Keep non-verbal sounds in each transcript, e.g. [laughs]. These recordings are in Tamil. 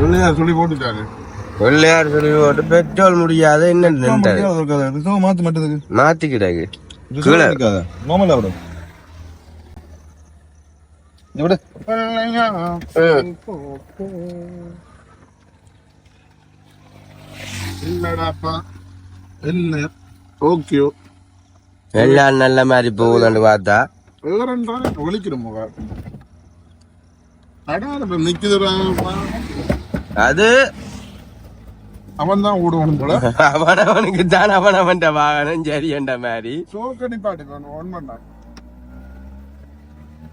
பிள்ளையார் சொல்லி போட்டுட்டாரு. வெள்ளையார் சொல்லி போட்டு பெட்ரோல் முடியாது என்ன நின்றாரு மாத்து மாட்டதுக்கு மாத்திக்கிட்டாங்க கீழே. நார்மலா விடும் விட. இல்லடாப்பா இல்ல. ஓகே. எல்லாம் நல்ல மாதிரி போகுதுன்னு பார்த்தா. அது? அவன் தான் ஓடுவான் போல. [laughs] அவனவனுக்கு தான் அவனவன் வாகனம் சரி என்ற மாதிரி. சோக்க நிப்பாட்டு ஒன் பண்ணான்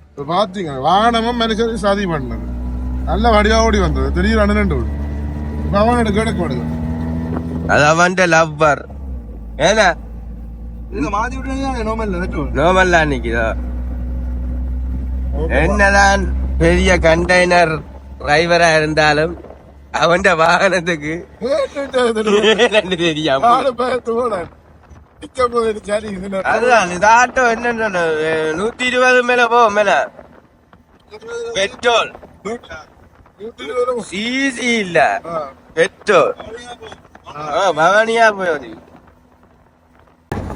இப்ப பாத்தீங்க வாகனமும் மனுஷன் சாதி பண்ணது. நல்ல வடிவா ஓடி வந்தது. திடீர்னு ரெண்டு ஓடி இப்ப அவனோட கிடக்கு ஓடுது. அது அவன் லவ்வர் ஏன்னா? மாத்தி நோமல் நோமல்லா நிக்குதோ என்னதான் பெரிய கண்டெய்னர் டிரைவரா இருந்தாலும் அவன் வாகனத்துக்கு. அதுதான் இது ஆட்டோ என்ன நூத்தி இருபது மேல போ மேல. பெட்ரோல். சிசி இல்ல. பெட்ரோல். பவானியா போய்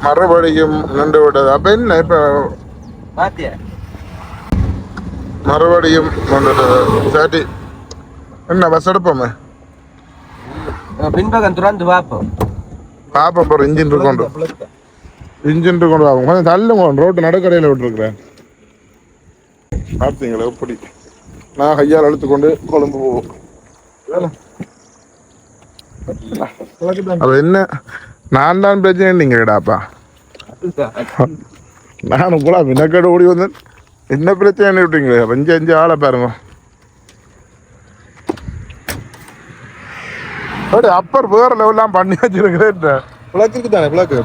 மறுபடியும் நின்று விட்டது. அப்ப என்ன இப்ப? பாத்தியா? மறுபடியும் வந்துட்டது சரி. என்ன பஸ் எடுப்போமே? பின்பக்கம் துறந்து பார்ப்போம் பாப்பா போற இன்ஜின் இருக்கோண்டு இன்ஜின் இருக்கோண்டு பாப்போம். கொஞ்சம் தள்ளுங்க ரோட்டு நடுக்கடையில் விட்டுருக்குறேன். பார்த்தீங்களா எப்படி? நான் கையால் அழுத்துக்கொண்டு கொழும்பு போவோம். அது என்ன? நான் தான் பிரச்சனை நீங்க கேடாப்பா நானும் கூட மின்னக்கடை ஓடி வந்தேன். என்ன பிரச்சனை விட்டீங்களே அஞ்சு அஞ்சு ஆளை பாருங்க. அப்படி அப்பர் வேற லெவல்லாம் பண்ணி வச்சிருக்கிறேன் பிளக்கு தானே பிளக்கு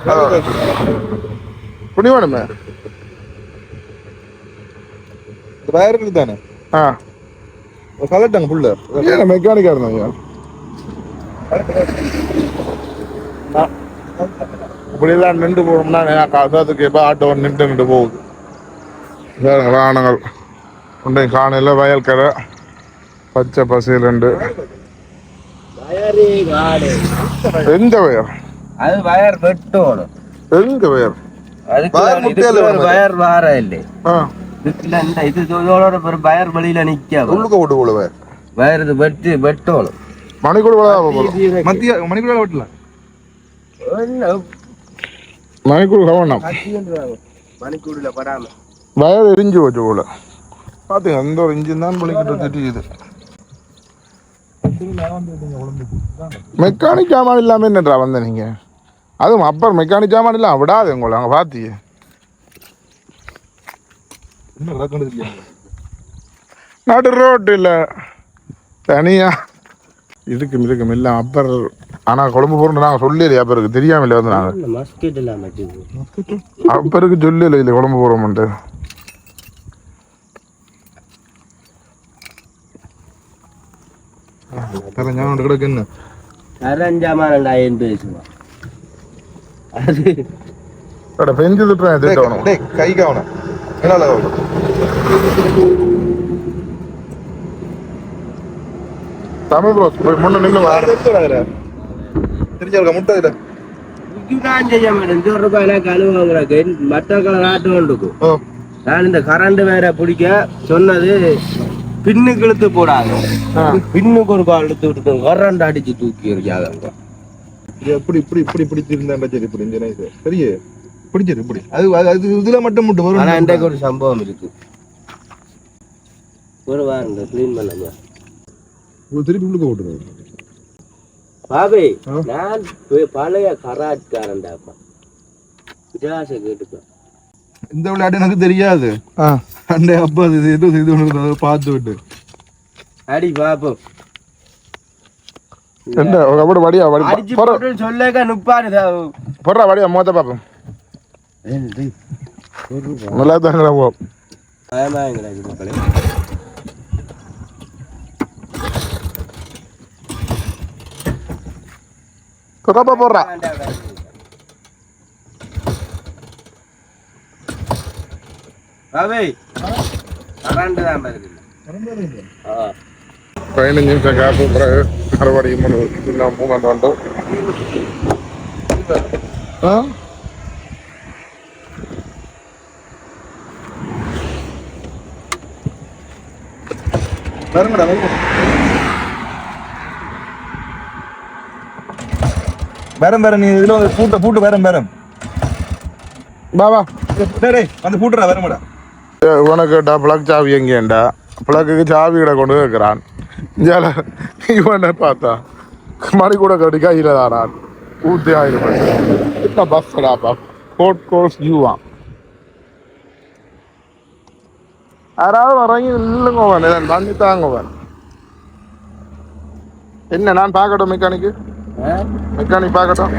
புனிவானுமே வயருக்கு தானே ஆ கலட்டாங்க புள்ள ஏன் மெக்கானிக்கா இருந்தாங்க இப்படிலாம் நின்று போகணும்னா காசாத்துக்கு எப்போ ஆட்டோ நின்று நின்று போகுது. வேற வாகனங்கள். உண்டை காணையில் வயல்கரை பச்சை பசையில் ரெண்டு எங்க வயர்? அது வயர் வெட்டணும் எங்க வயர்? வயர் வார இல்லை. இதுக்குள்ள இந்த இது இதோட ஒரு வயர் வெளியில நிக்க உள்ளுக்க ஓட்டு போல வயர். வயர் இது வெட்டி வெட்டணும் மணிக்கூட போகணும் மத்திய மணிக்குள்ள ஓட்டலாம் மணிக்கூட கவனம். மணிக்கூடுல படாம. வயர் எரிஞ்சு போச்சு போல. பாத்துங்க அந்த ஒரு இன்ஜின் தான் பலிக்கிட்டு திட்டிக்குது. மெக்கானிக் சாமான் இல்லாம என்னன்றா வந்த நீங்க? அதுவும் அப்பர் மெக்கானிக் சாமான் இல்லாம விடாது உங்களை அங்க பாத்தீங்க என்ன நடக்கிறது இல்லையா நடு ரோட்டில் தனியா. இதுக்கும் இதுக்கும் இல்லை அப்பர் ஆனா கொழும்பு போறோம் நாங்க சொல்லலையே அப்பருக்கு தெரியாமல வந்து நாங்க. மஸ்கெட் எல்லாம் மாட்டேங்குது அப்பருக்கு சொல்லல இல்லை கொழும்பு போறோம்ட்டு சும்மா அது அட பெஞ்சு திட்டுறேன் திட்டணும் டேய் கை கவனம் என்னால தமிழ் ப்ரோ போய் முன்ன நின்று வாரு தெரிஞ்சவங்க முட்டை இல்ல இதுதான் செய்ய மற்ற கலர் நான் இந்த கரண்ட் வேற பிடிக்க சொன்னது பின்னுக்கு இழுத்து போடாது. பின்னுக்கு ஒரு கால் இழுத்து விட்டு கரண்ட் அடிச்சு தூக்கி இது எப்படி இப்படி இப்படி பிடிச்சிருந்தா சரி இப்படி இந்த இது. பெரிய பிடிச்சது இப்படி அது அது- இதுல மட்டும் முட்டு ஆனா வரும் இன்றைக்கு ஒரு சம்பவம் இருக்கு. ஒரு வாரம் கிளீன் பண்ணாம. திருப்பி உள்ளுக்க ஓட்டுறது பாபி? நான் பழைய கராட்காரன்டாப்பா. இதிகாச கேட்டுக்கோ இந்த விளையாட்டு எனக்கு தெரியாது. அண்டே அப்பா இது இது இது ஒன்று பார்த்து விட்டு. அடி பாப்போம் என்ன அப்படி வடியா வடி போற சொல்லேக்க நுப்பாரு போடுறா வடியா மோத்த பாப்போம். நல்லா தாங்க போ. பயமாங்கிறாங்க மக்களே. ரொம்ப போடுறா. பாபி கரண்ட் தான் ஆ. பதினஞ்சு நிமிஷம் கேப்பு பிறகு மறுபடியும் மூணு இன்னும் மூமெண்ட் வந்து ஆ? வருங்கடா வருங்க. வரம் வரம். நீ இதுல வந்து பூட்ட பூட்டு வரம் வரம். பாபா டேய் டேய் வந்து பூட்டுறா உனக்கு பிளக் சாவி எங்கேண்டா பிளக்குக்கு சாவி கிட்ட கொண்டு வைக்கிறான் இஞ்சால இவனை பார்த்தா மணி கூட கட்டி கையில் தானான் ஊற்றி ஆயிரம் என்ன பஸ்ஸடாப்பா கோட் கோர்ஸ் யூவா யாராவது வரங்க இல்லைங்க அவன் இதான் பண்ணி தாங்க அவன் என்ன நான் பார்க்கட்டும் மெக்கானிக்கு மெக்கானிக் பார்க்கட்டும்.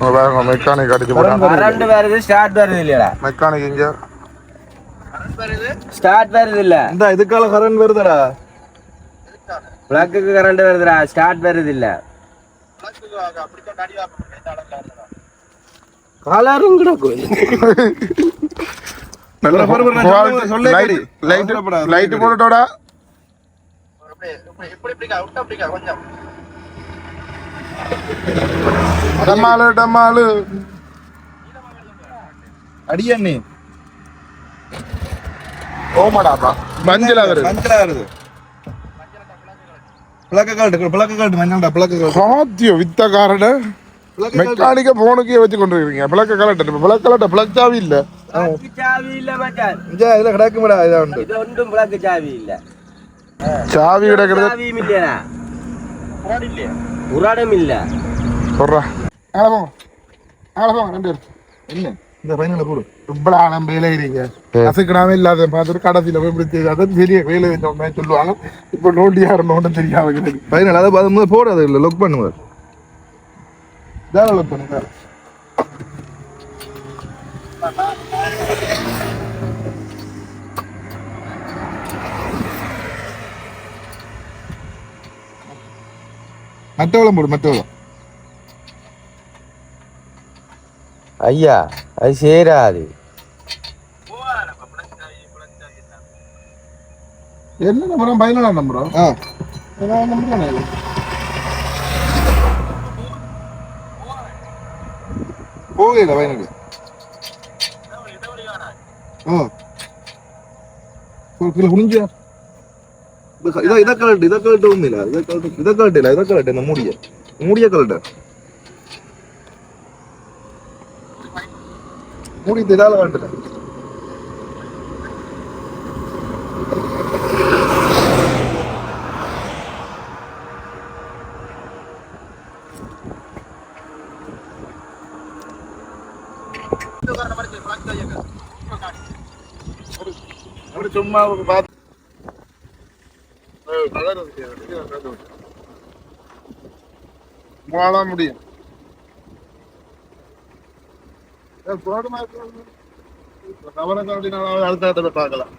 மெக்கானிக் அடிச்சு போட்டான் கரண்ட் வருது ஸ்டார்ட் வருது இல்லையா மெக்கானிக் இங்க. ஸ்டார்ட் வருது இல்ல. இந்த இதுக்கால கரண்ட் வருதடா. பிளக்குக்கு கரண்ட் வருதுடா ஸ்டார்ட் வருது இல்ல. கலரும் கிடக்கும் நல்ல பாரு, நான் சொல்ல- சொல்லே கேளு. லைட் லைட் டமாலு டமாலு அடியா நீ. ஓமாடாப்பா மஞ்சள் வருது மஞ்சளா வருது பிளக்க காட்டு பிளக்க காட்டு மஞ்சள்டா பிளக்க காட்டு சாத்தியோ வித்தக்காரட. பிளக்க காட்டு மெக்கானிக்க போனுக்கே வச்சு கொண்டு இருக்கீங்க பிளக்க கலட்ட பிளக் கலட்ட பிளக் சாவி இல்ல. பிளக்கு சாவி இல்ல மச்சான் இதுல கிடக்குமடா இதா உண்டு இது ஒன்றும் பிளக்கு சாவி இல்ல சாவி கிடக்கிறது. சாவியும் இல்லையா? உராடம் இல்ல சொல்றா. ஆள போங்க ரெண்டு பேரும். என்ன? இந்த பையனால போடு இவ்வளவு ஆழம் வேலை இருங்க இல்லாத பார்த்துட்டு கடைசியில போய் இப்படி அதான் பெரிய வேலை வச்சோம்னா சொல்லுவாங்க. இப்ப நோண்டி யாரும் நோண்ட தெரியாம இருக்குது. பையனால அதை பார்த்து முதல்ல போடு அது இல்லை லொக் பண்ணுவார் தாராளம் பண்ணுங்க மற்றவளம் போடு மற்றவளம் ஐயா அது சேராது. என்ன நம்புறோம்? பதினேழாம் நம்புறோம். ஆ. நம்புறோம் போகல பையனுக்கு ஆ. கீழே குனிஞ்சா. இதை இதை கலட்டு இதை கலட்டு ஒன்றும் இல்லை இதை கலட்டு இதை கலட்டு இல்லை இதை கலட்டு இந்த மூடிய மூடிய இதால சும்மா ஒரு பார்த்து கலர் வாழ முடியும். அடுத்த பார்க்கலாம்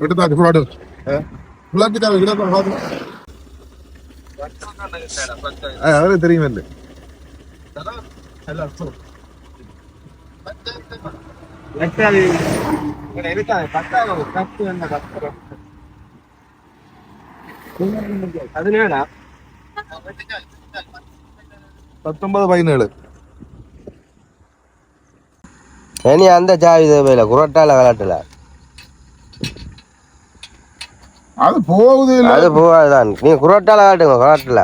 எடுத்தாச்சு ஃப்ராடு பிளாக்கு தேவை கிட்ட பார்க்கலாம் அவரே தெரியுமே இல்லை அதுனா பத்தொன்பது பதினேழு இனி அந்த சாவி தேவையில்ல. குரட்டால விளாட்டுல அது போகுது இல்ல. அது போகாதுதான். நீ குரட்டால விளாட்டுங்க குரட்டில்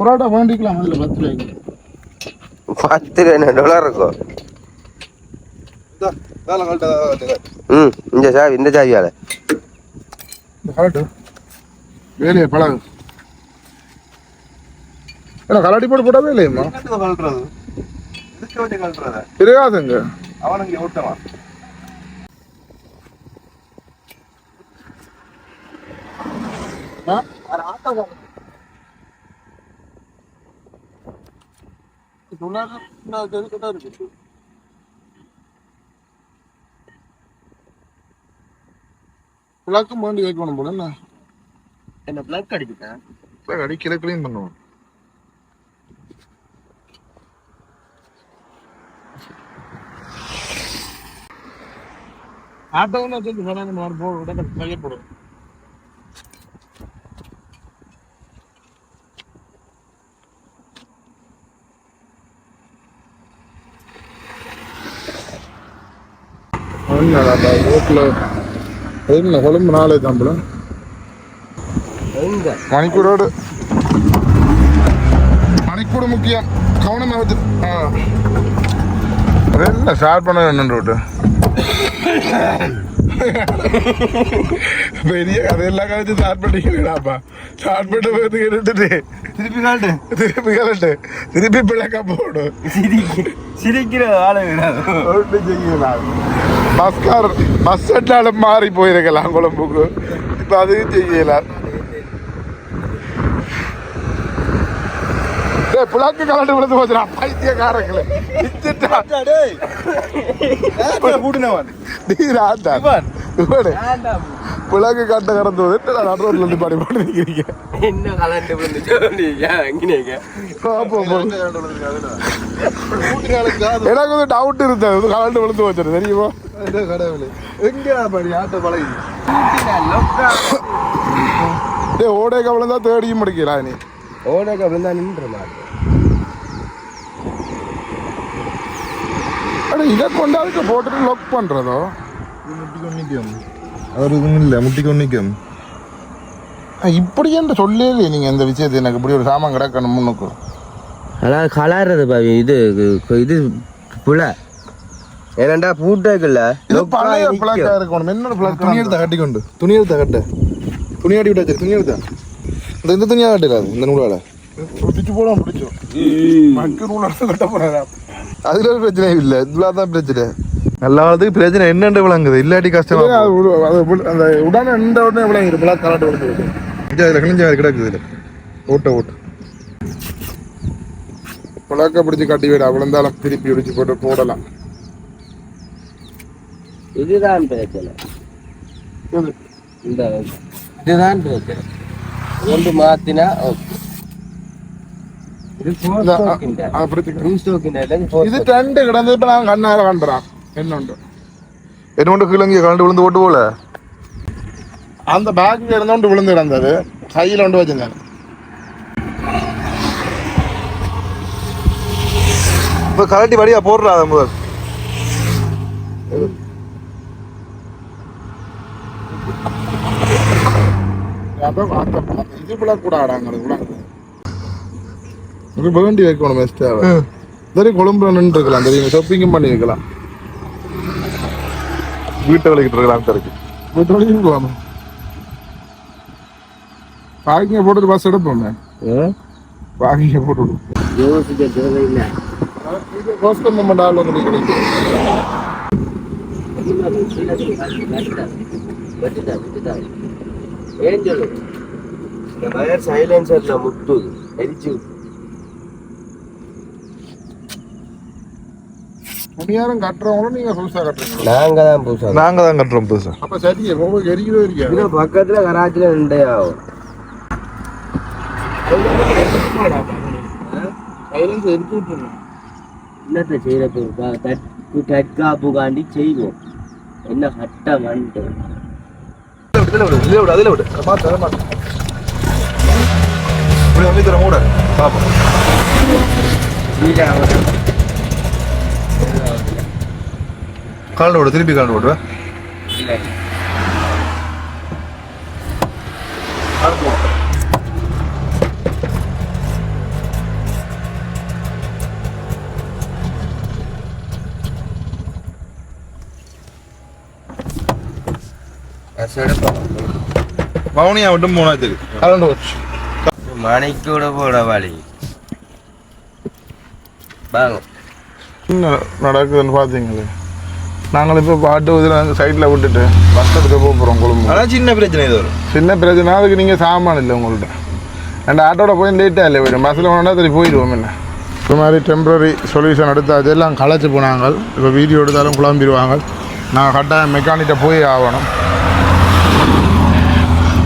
புரோட்டா வேண்டிக்கலாம் அதுல பத்து ரூபாய்க்கு. பத்து ரெண்டு டாலர் இருக்கும்? வேலை கலட்டு ம் இந்த சாவி இந்த சாவியால கலட்டு வேலையை பழகு. ஏன்னா கலாட்டி போட்டு போட்டாவே இல்லையம்மா? கலட்டுறத இருக்காதுங்க அவனுங்க ஓட்டலாம் விளக்கம் வேண்டி வைக்கணும் போல என்ன என்ன பிளக் அடிச்சுட்டேன் அடிக்கல கிளீன் பண்ணுவோம். ஆட்டோ ஒன்று வச்சு வேணாம் போடும் கையப்படும் ரோட்டில் கொழும்பு நாளே தம்பளம் எங்க மணிக்கூடோடு மணிக்கூடு முக்கியம் கவனமாக என்ன ஸ்டார்ட் பண்ண என்ன ரோட்டு பெரிய கதையெல்லாம் கழிச்சு ஸ்டார்ட் பண்ணிக்கிறேடாப்பா ஸ்டார்ட் பண்ண போது கேட்டுட்டு திருப்பி காட்டு திருப்பி கலட்டு திருப்பி பிள்ளைக்கா போடும் சிரிக்க சிரிக்கிற ஆளை ஒன்றும் செய்யலாம் பஸ்கார் பஸ் செட்டாலும் மாறி போயிருக்கலாம் கொழம்புக்கு இப்போ அதையும் செய்யலாம் டேய் புலாக்கு கலண்டு விழுந்து போச்சுடா. பைத்தியக்காரங்களே. இச்சிட்டா கூட்டினவன் நீர் ஆட்டா இவன். புலாக்கு கட்ட கடந்து வந்து என்னடா நடு ரோட்ல இருந்து பாடி போட்டு நிற்கிறீங்க என்ன கலண்டு எனக்கு வந்து டவுட் இருந்தது. கலண்டு விழுந்து போச்சு தெரியுமா கடவுளே. எங்கடா படி ஆட்ட பழகி? டேய் ஓடே கவலை தேடியும் முடிக்கிறா நீ ஓடக்க விழுந்தா நின்ற மாட்டேன் அட இதை கொண்டாந்து போட்டுட்டு லொக் பண்றதோ? முட்டி கொண்டிக்கும் அவர் இதுவும் இல்லை முட்டி கொண்டிக்கும் அஹ் இப்படி என்று சொல்லவே இல்லையே நீங்க இந்த விஷயத்தை எனக்கு இப்படி ஒரு சாமான் கிடக்கணும் முன்னுக்கு. அதான் கலர்றது பாவி இது இது- புல. ஏனண்டா பூட்டக்குல்ல பழைய பிளாக்கா இருக்கணும் என்னோட துணி பிளாக் எடுத்த கட்டி கொண்டு. துணி எடுத்த கட்ட. துணி அடி விட்டாச்சு துணி எடுத்தா. இந்த இந்த துணியா கட்டிடாது இந்த நூலால. பிடிச்சு போட பிடிச்சோம் மக்கு நூல் எடுத்து கட்ட போறாரா? அதுல ஒரு பிரச்சனை இல்ல. இதுல தான் பிரச்சனை. நல்ல காலத்துக்கு பிரச்சனை என்னண்டு விளங்குது? இல்லாட்டி கஷ்டமா அந்த உடனே இந்த உடனே இருக்கு பிளாக் கலட்டு இங்க அதுல கிழிஞ்ச கிடக்குது இதுல. ஓட்ட ஓட்டு. பிளாக்கை பிடிச்சி கட்டி விட. விழுந்தாலும் திருப்பி பிடிச்சி போட்டு போடலாம். இதுதான் பிரச்சனை. இந்த இதுதான் பிரச்சனை. கொண்டு மாத்தினா ஓகே. இது four இந்த- stroke இந்த. அதை பிடிச்சி two stroke இந்த இல்ல, four இது stroke. ரெண்டு கிடந்து இப்போ நான் கண்ணார கண்டுறான் என்னுண்டு என்ன கொண்டு கிழங்கிய கலண்டு விழுந்து ஓட்டு போல அந்த பேக்கில் இருந்தோண்டு விழுந்து கிடந்தது கையில் கொண்டு வச்சிருந்தேன் இப்ப கலட்டி வடியா போடுறா அதை முதல் அதான் அந்த இது பிளாக் கூட ஆடாங்கிறது இது வேண்டி வைக்கணும் பெஸ்ட்டாக சரி கொழும்புல நின்று இருக்கலாம் தெரியும்? ஷாப்பிங்கும் பண்ணி வைக்கலாம் வீட்டை விளக்கிட்டு இருக்கலாம் இருக்கு வீட்டோடையும் போகணும். பார்க்கிங்க போட்டுட்டு பஸ் எடுப்போமே? ஆ? பார்க்கிங்க போட்டு கோஸ்டம் நம்ம ஆள் வந்து கிடைக்கும். ஏன் சொல்லு இந்த வயர் சைலன்சர்ல முட்டுது எரிச்சு துணியாரம் கட்டுறவங்களும் நீங்க புதுசா கட்டுறீங்க நாங்க தான் பூசா நாங்க தான் கட்டுறோம் புதுசா. அப்ப சரி ஒவ்வொரு எரிக்கவே இருக்காது இதுல பக்கத்துல கராச்சில ரெண்டே ஆகும். சைலன்ஸ் எரிச்சு விட்டுருங்க. என்னத்தை செய்யறது? தற்கு தற்காப்பு காண்டி செய்வோம். என்ன கட்ட வந்துட்டு இதுல விடு இதுல விடு. அதுல விடு. மாத்த அதை மாத்த இப்படி வந்து தர மூட பாப்போம் கால் விடு திருப்பி கால் விடு வவுனியா விட்டு மூணாயிரத்துக்கு கலண்டு வச்சு மணிக்கூட போட வழி. வாங்க. என்ன நடக்குதுன்னு பார்த்தீங்களே நாங்கள் இப்போ பாட்டு இதில் சைடில் விட்டுட்டு பஸ் எடுக்க போகிறோம் கொழும்பு ஆனா சின்ன பிரச்சனை இது வரும் சின்ன பிரச்சனை அதுக்கு நீங்கள் சாமான் இல்லை உங்கள்கிட்ட ரெண்டு ஆட்டோட போய் லேட்டாக இல்லை போயிடும். பஸ்ஸில் போனா சரி போயிடுவோம் என்ன? இது மாதிரி டெம்பரரி சொல்யூஷன் எடுத்தாச்சு எல்லாம் களைச்சு போனாங்க. இப்போ வீடியோ எடுத்தாலும் குழம்பிடுவாங்க. நான் கட்டாயம் மெக்கானிக்கிட்ட போய் ஆகணும்.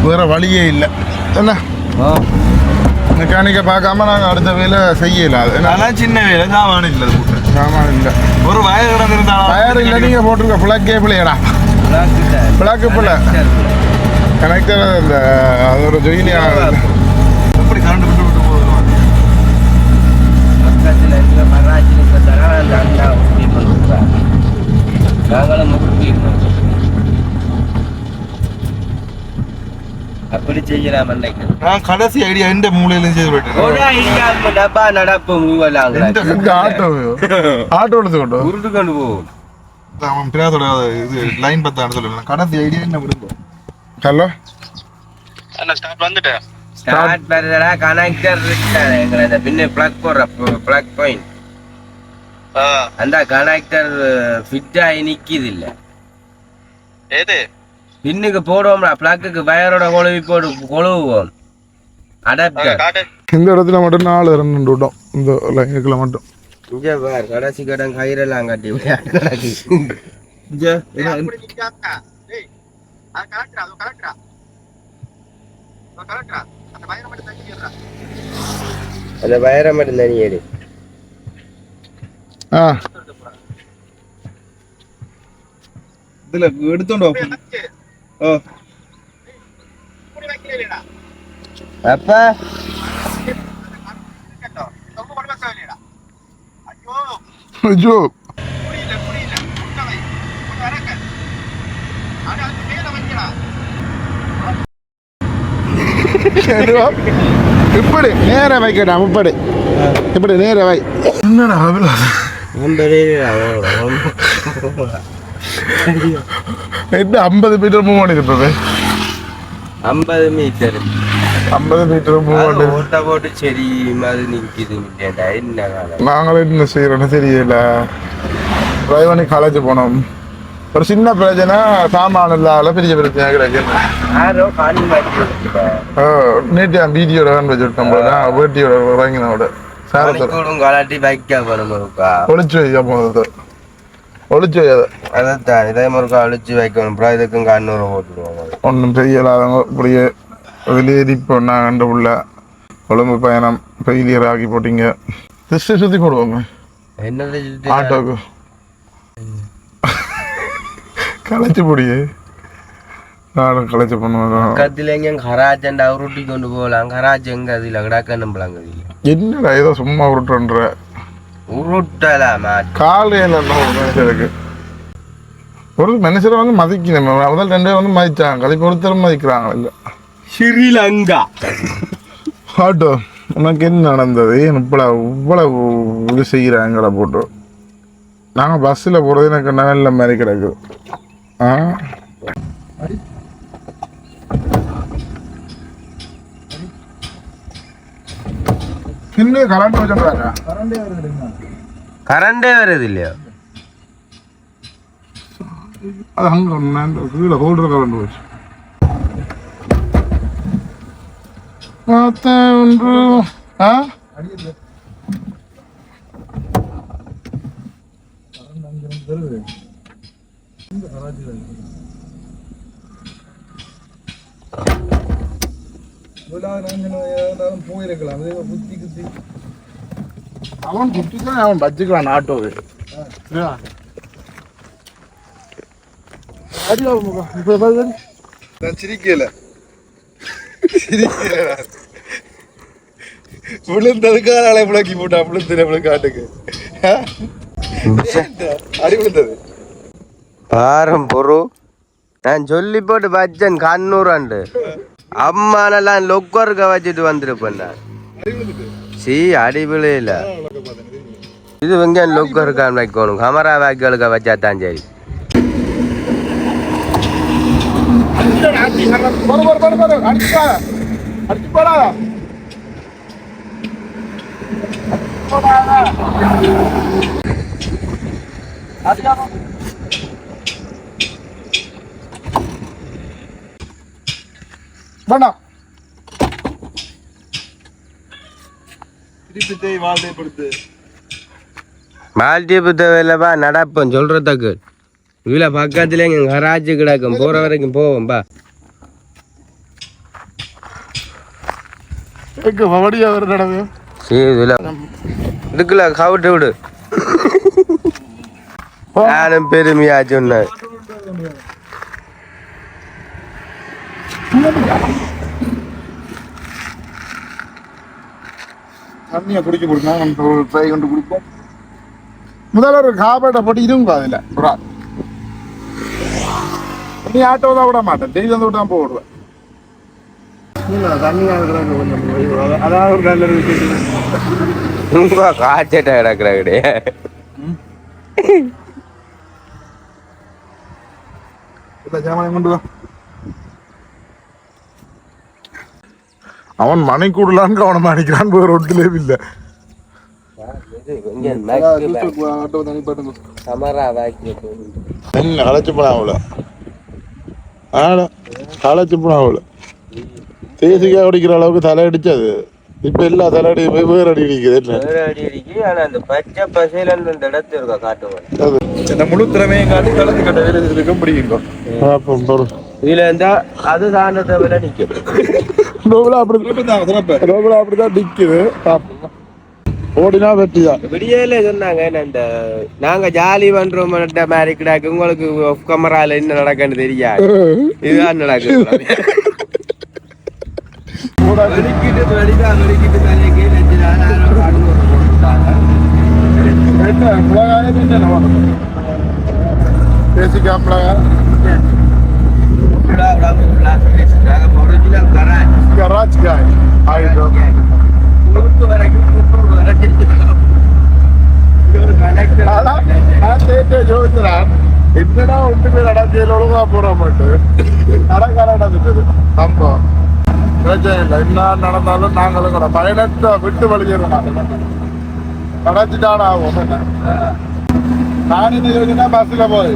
வேறு வழியே இல்லை. என்ன? மெக்கானிக்கை பார்க்காம நாங்கள் அடுத்த வேலை செய்யல. அது என்ன ஆனா சின்ன வேலை சாமான இல்ல அது கூட்டு. சாமான் இல்லை. ஒரு வயர் கிடந்திருந்தா டயர் இல்லை நீங்கள் போட்டிருக்க ஃப்ளக் கேபிள் ஏடா பிளாக் பிள்ளை கனெக்டர் இந்த அது ஒரு ஜொயினியான எப்படி கரண்ட் விட்டு விட்டு போகுது? பக்கத்தில் இருக்கிற நாங்களும் உறுதி அப்படி செய்யலாம் அன்னைக்கு. நான் கடைசி ஐடியா எந்த மூலையிலும் செய்து விட்டேன். ஒரு இல்லாம டப்பா நடப்பு மூவலாங்களா இந்த ஆட்டோ ஆட்டோ [laughs] எடுத்துக்கொண்டு உருட்டு கொண்டு போகும் அவன் பிரியாதோட இது லைன் பத்தான்னு சொல்லுவேன். கடைசி ஐடியா என்ன விடுங்க. ஹலோ? ஸ்டார்ட் பண்ணுறதா கனெக்டர் இருக்காது எங்களை இந்த பின்ன பிளக் போடுற பிளக் பாயிண்ட் அந்த கனெக்டர் ஃபிட் ஆகி நிக்குது இல்ல. ஏது பின்னுக்கு போடுவோம்டா. பிளக்குக்கு வயரோட கொழுவி போட்டு கொழுவுவோம். அடாப்டர் இந்த இடத்துல மட்டும் நாலு ரெண்டு விட்டோம் இந்த லைனுக்குள்ள மட்டும். இங்க பார் கடைசி கடன் கயிறெல்லாம் கட்டி அந்த வயரை மட்டும் தனி எடு ஆ. இதுல எடுத்தோண்டு வா. ஓ இப்படி வைக்கலையேடா அப்ப கேட்டோம் ரொம்ப கொண்டு வைக்க இல்லையடா ஐயோ ஐயோ புரியல புரியல உள்ள வை உள்ள இறக்க அட அது மேல வைக்கடா என்னடா? இப்படி நேர வைக்கடா இப்படி இப்படி நேர வை என்னடா என்ன ஐம்பது மீட்டர் மூவ் பண்ணிருப்பது ஐம்பது மீட்டர் ஐம்பது மீட்டர் மூவ் பண்ணி ஓட்ட போட்டு சரி மாதிரி நிக்குது இல்லையாடா என்ன நாங்களும் என்ன செய்யறோம்னு தெரியல. டிரைவனி காலேஜ் போனோம். ஒரு சின்ன பிரச்சனை சாமான இல்லாத பெரிய பிரச்சனை மாட்டி நேற்று வீடியோட வச்சுட்டோம் போல. வேட்டியோட வாங்கினோட சாரத்தோட ஒளிச்சு வைக்க போகுது வைக்காத அதான் இதே மாதிரிக்கா அழிச்சு வைக்கணும். அப்புறம் இதுக்கும் கண்ணூரை போட்டுருவாங்க ஒன்றும் செய்யலாதவங்க இப்படியே வெளியேறி இப்போ நான் கண்டு உள்ள கொழும்பு பயணம் ஃபெயிலியர் ஆக்கி போட்டீங்க. திருஷ்டி சுற்றி போடுவோங்க. என்னது ஆட்டோக்கு. களைச்சு போடியே. நானும் களைச்சு பண்ணுவேன். பக்கத்துல எங்க கராஜ் அண்ட் அவருட்டி கொண்டு போகலாம். கராஜ் எங்க அதுல? கிடக்க நம்பலாங்க என்னடா ஏதோ சும்மா விட்டுன்ற உருட்டலாமா? காலையில் என்ன ஒரு மனுஷரை வந்து மதிக்கணும். முதல் ரெண்டு வந்து மதிச்சாங்க. கழிப்பு ஒருத்தரும் மதிக்கிறாங்க. இல்லை. ஸ்ரீலங்கா. ஆட்டோ உனக்கு என்ன நடந்தது? இவ்வளவு இவ்வளவு இது செய்கிறாங்கள போட்டு. நாங்கள் பஸ்ஸில் போகிறது எனக்கு நல்ல மாதிரி கிடக்குது ஆ? இன்னும் கரண்ட் வச்சுருக்காங்க கரண்டே வருது இல்லையா அது அங்கே கீழே ஹோல்டர் கரண்ட் பார்த்த ஒன்று ஆ போயிருக்கலாம் புத்தி குத்தி அவன் குட்டிதான் அவன் பஜ்ஜிக்கலாம் ஆட்டோவை நான் சிரிக்கல சிரிக்கல விழுந்ததுக்காக ஆளை புழக்கி போட்டான் விழுந்து நம்மளுக்கு காட்டுக்கு அடி விழுந்தது பாரம் பொறு நான் சொல்லி போட்டு வச்சேன் அம்மா நல்லா லொக்கருக்க வச்சுட்டு வந்திருப்பேன் நான் சி அடிவிழே இல்ல இது வெங்க லொக்கருக்கான் வைக்கணும் கமரா வாய்க்காலுக்க வச்சா தான் சரி போடு போடு போடு போடு அடிச்சுப்பா அடிச்சு போடா வேண்டாம் மால்டீப்பு தேவையில்லப்பா நடப்போம் சொல்றதுக்கு. பக்கத்துல எங்க கராச்சி கிடக்கும் போற வரைக்கும் போவோம் பா. எங்க மறுபடியும் அவர் நடவு சரி இதுல இதுக்குள்ள கவுட்டு விடு. நானும் பெருமையா சொன்னேன். தண்ணியை குடிக்க கொடுங்க ஒரு ட்ரை கொண்டு குடிப்போம். முதல்ல ஒரு காப்பேட்டை போட்டு இருங்க அதில் ஒரு ஆள். நீ ஆட்டோ தான் விட மாட்டேன். டெய்லி வந்து விட்டு தான் போடுவேன் ரொம்ப காய்ச்சட்டா கிடக்குற கிடையாது இல்லை ஜாமான் கொண்டு வா. அவன் மனை கூடலான்னு அவனை அடிக்கிறான் வேறு ஒன்றுலேயும் இல்லை. என்ன களைச்சு போனா அவள? ஆனா களைச்சு போனா அவள? தேசிக்காய் குடிக்கிற அளவுக்கு தலை அடிச்சது. இப்ப எல்லா தலை அடி போய் வேறு அடி அடிக்குது என்ன? வேற அடி அடிக்கி ஆனா அந்த பச்சை பசையில அந்த இடத்துல இருக்கா காட்டுவாங்க அது. இந்த முழு திறமையும் காட்டி கலந்து கட்ட வேலை இருக்க இதுல இருந்தா அது தாண்டத்தை விட நிக்கும் ரோபலா அப்படி ரோபலா அப்படிதான் நிக்குது ஓடினா வெற்றிதான் விடியல சொன்னாங்க இந்த நாங்க ஜாலி பண்றோம் மாதிரி கிடாக்கு உங்களுக்கு cameraல என்ன நடக்குன்னு தெரியாது இதுதான் நடக்குது வெடிக்கிட்டு வெடிக்கா வெடிக்கிட்டு தலைக்கு நான் நேத்தே யோசிக்கிறேன், என்னடா ஒண்ணுமே நடக்கையில ஒழுங்கா போட மாட்டேன் நடக்க நடந்துட்டு சம்பவம் பிரச்சனை இல்லை என்ன நடந்தாலும் நாங்களும் பயணத்தை விட்டு வழிஞ்சிடணும் நடந்துட்டான ஆகும். நான் யோசினா பஸ்ல போய்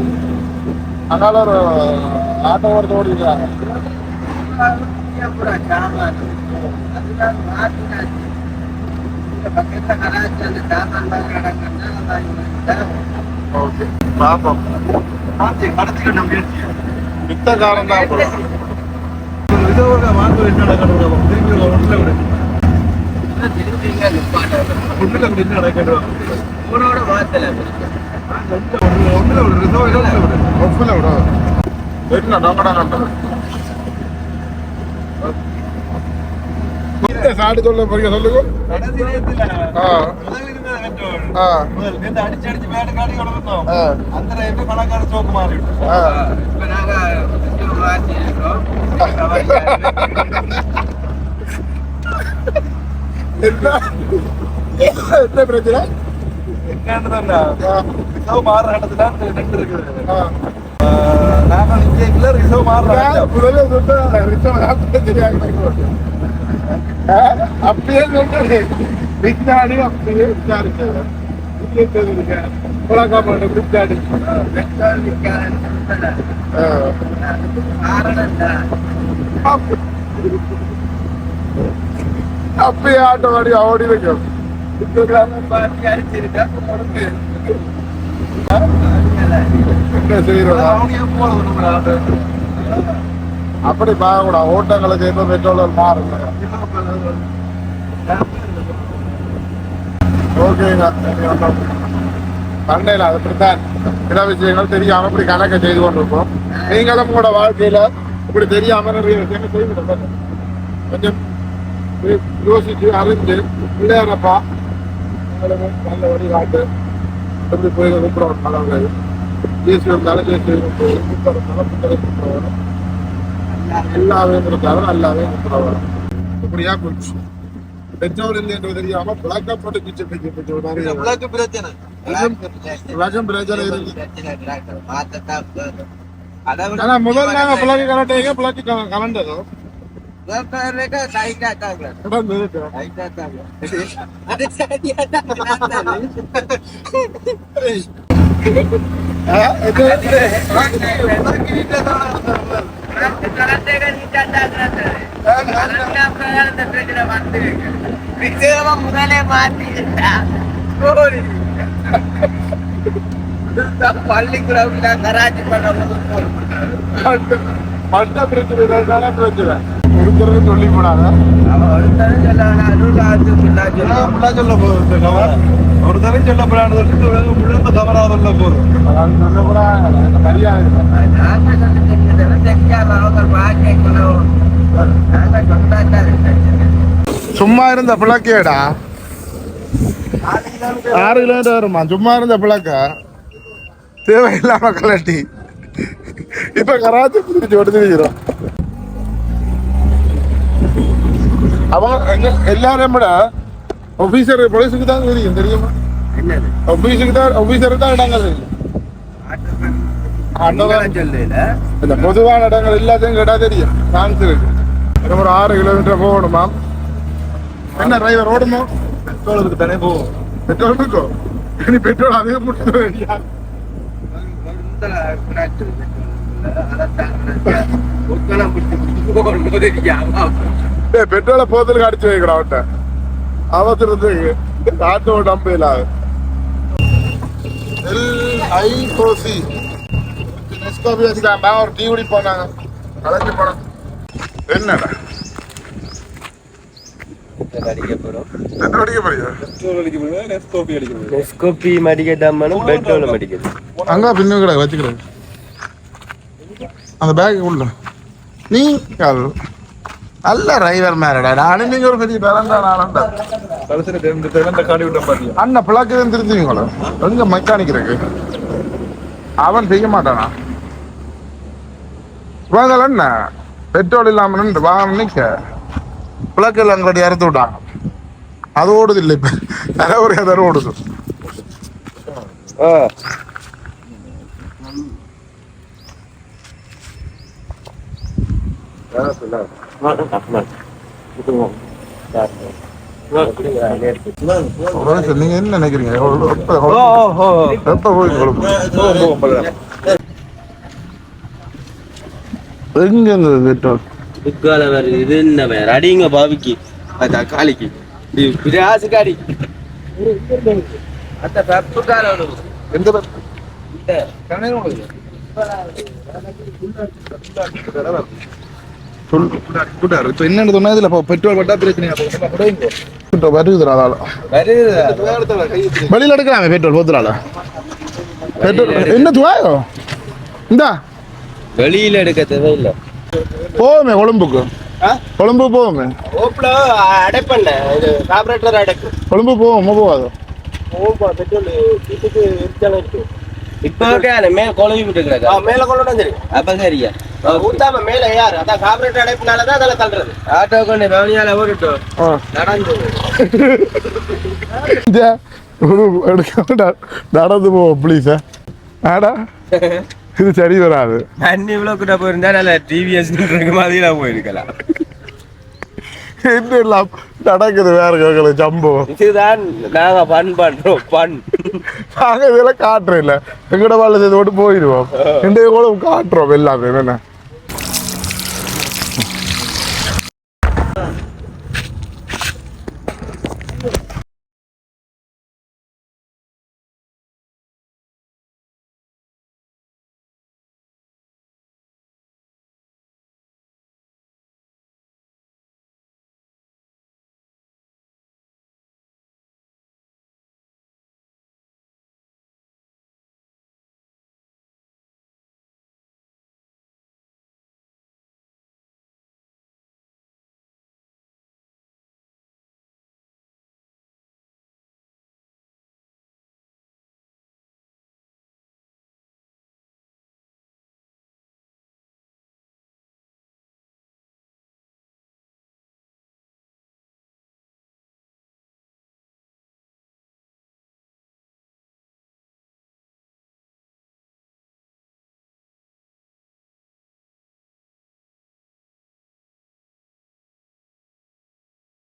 அதனால ஒரு ஆட்டோ ஒருத்தர் ஓடிக்கிறாங்க ஓகே பாப்போம் மித்த காரம் தான் அப்புறம் இதோட வாங்க என்ன நடக்கணும் திரும்பி ஒன்றுல விடு ஒன்றுல விடு என்ன நடக்கணும் ஒன்றுல விடு ரிசோ இதோட விடு ஒப்புல விட என்ன நோக்கடா கண்டது இந்த சாடி சொல்ல போறீங்க சொல்லுங்க கடைசி நேரத்துல ஆ முதல் இருந்ததை கண்டோம். ஆ முதல் நேத்து அடிச்சு அடிச்சு மேட்டு காட்டி கொடுத்தோம் ஆ அந்த டைம்ல கணக்கான சோக்கு மாறி ஆ என்ன என்ன பிரச்சனை என்னன்னு தானே ரிசர்வ் மாறுற இடத்துல நின்று இருக்குது ஆ. நாங்கள் இங்கே ரிசர்வ் மாறுற நான் இடம். முதல்ல சொன்னேன், ரிச்சர்ட் ஆப்பிளே தெரியாது எனக்கு. ஆ, அப்படியே சொன்னேன். பின்னாடி என்ன. அப்படி பார்க்கக்கூடாது. ஓட்டங்களை செய்யணும் பெட்ரோல் மாறுங்க ஓகேங்க சண்டையில் அது அப்படித்தான் சில விஷயங்கள் தெரியாம இப்படி கணக்கை செய்து கொண்டிருப்போம் நீங்களும் உங்களோட வாழ்க்கையில இப்படி தெரியாம நிறைய விஷயங்கள் செய்து கொஞ்சம் யோசிச்சு அறிஞ்சு பிள்ளையாரப்பா நல்ல வழி காட்டு. எப்படி போய் கூப்பிடுவோம் நல்லவங்க ஜேசி இருந்தாலும் ஜேசி கூப்பிட்டு எல்லாவே இருந்தாலும் நல்லாவே கூப்பிடுவாங்க இப்படியா போச்சு பெற்றோர் இல்லைன்றது தெரியாம பிளாக்கா போட்டு கிச்சு பிரச்சனை பிரச்சனை இருக்கு ஆனா முதல் நாங்க பிளாக்கு கலட்டைங்க கலண்டதோ தாங்க முதலே மாத்தி பள்ளி கிரவுண்ட்ல கராச்சி பண்ண பிரச்சனை பிரச்சனை? ஒருத்தருக்கு சொல்லி. போடாத அவன் ஒருத்தரும் சொல்ல ஒரு சொல்லப்படாது சொல்லிட்டு முழுக்க கவரா சொல்ல போதும் சொல்ல நாங்க சொன்னாதான் சும்மா இருந்த பிளக்கேடா ஆறு கிலோமீட்டர் வருமா? சும்மா இருந்த பிளக்க. தேவையில்லாம கலட்டி. இப்ப கராச்சி பிடிச்சி ஒடுத்துக்கிறோம் அவங்க எல்லாரையும் விட ஆபீசர் போலீஸுக்கு தான் தெரியும் தெரியுமா? ஆபீஸுக்கு தான் ஆபீசருக்கு தான் இடங்கள் இந்த பொதுவான இடங்கள் எல்லாத்தையும் கேட்டா தெரியும். சான்ஸ் இருக்கு. ஒரு ஆறு கிலோமீட்டர் போகணுமா? என்ன டிரைவர் ஓடுமோ பெட்ரோலுக்கு தானே போகும் பெட்ரோல் இருக்கோ இனி பெட்ரோல் அதிகம் முடிச்சு வேண்டியா ஏய் பெட்ரோலை போத்தலுக்கு அடிச்சு வைக்கிறா அவன்கிட்ட. அவசரத்துக்கு ஆட்டோ நம்பல எல் ஐ கோசி நெஸ்கோபி வச்சுக்காம ஒரு டீ குடி போனாங்க. கலந்து போனோம். என்னடா? அந்த பேக் உள்ள. நீ கால் நல்ல டிரைவர் மேரடா நானும் நீங்க ஒரு பெரிய பேரண்டா நானண்டா கடைசியில் ரெண்டு திறந்த காடி விட்ட பாத்தியா அண்ணன் பிளாக்கு தான் திருத்துவீங்களோ எங்க மெக்கானிக் இருக்கு அவன் செய்ய மாட்டானா வாங்கல என்ன பெட்ரோல் இல்லாம நின்று வாங்க நிக்க பிளக்கு எல்லாம் அங்கே இறத்து விட்டாங்க அது ஓடுது இல்லை இப்ப தலை ஒரு எதர் ஓடுது ஒரு நிமிஷம், நீங்க என்ன நினைக்கிறீங்க? எங்க இது அடிங்க பாவிக்கு. தக்காளிக்கு இது பிராசுக்காரி அந்த பப்புக்கால எந்த பஸ் சொல் கூட்டாரு இப்போ என்னன்னு இப்போ பெட்ரோல் பட்டா அதால வருது வெளியில எடுக்கலாமே பெட்ரோல் போத்துறால பெட்ரோல் என்ன துவாயோ? இந்தா. வெளியில எடுக்க தேவையில்லை. போவோமே கொழும்புக்கு. கொழும்பு போவோமே. ஓப்ல அடைப்பண்ண இது கார்பரேட்டர் அடைப்பு. கொழும்பு போவோமா போவாதோ? ஓப்பா பெட்ரோல் வீட்டுக்கு இருக்கான இருக்கு? இப்போ மேல விட்டுக்கிறாங்க மேல கொண்டு சரி அப்ப சரியா? ஊத்தாம மேல யாரு அதான் கார்பரேட்டர் அடைப்புனால தான் அதில் தள்ளுறது ஆட்டோ கொண்டு பவனியால ஓடிட்டோம் நடந்து இந்த ஒரு எடுக்க நடந்து போவோம் ப்ளீஸ் ஆடா இது சரி வராது தண்ணி இவ்வளோ கிட்ட போயிருந்தா நல்ல டிவிஎஸ் மாதிரிலாம் போயிருக்கலாம் என்ன எல்லாம் நடக்குது வேற கேட்கல சம்பவம் இதுதான் நாங்க பண் பண்றோம் பண் நாங்க இதெல்லாம் காட்டுறோம் இல்ல எங்கட செய்து போட்டு போயிடுவோம் இந்த கூட காட்டுறோம் எல்லாமே என்ன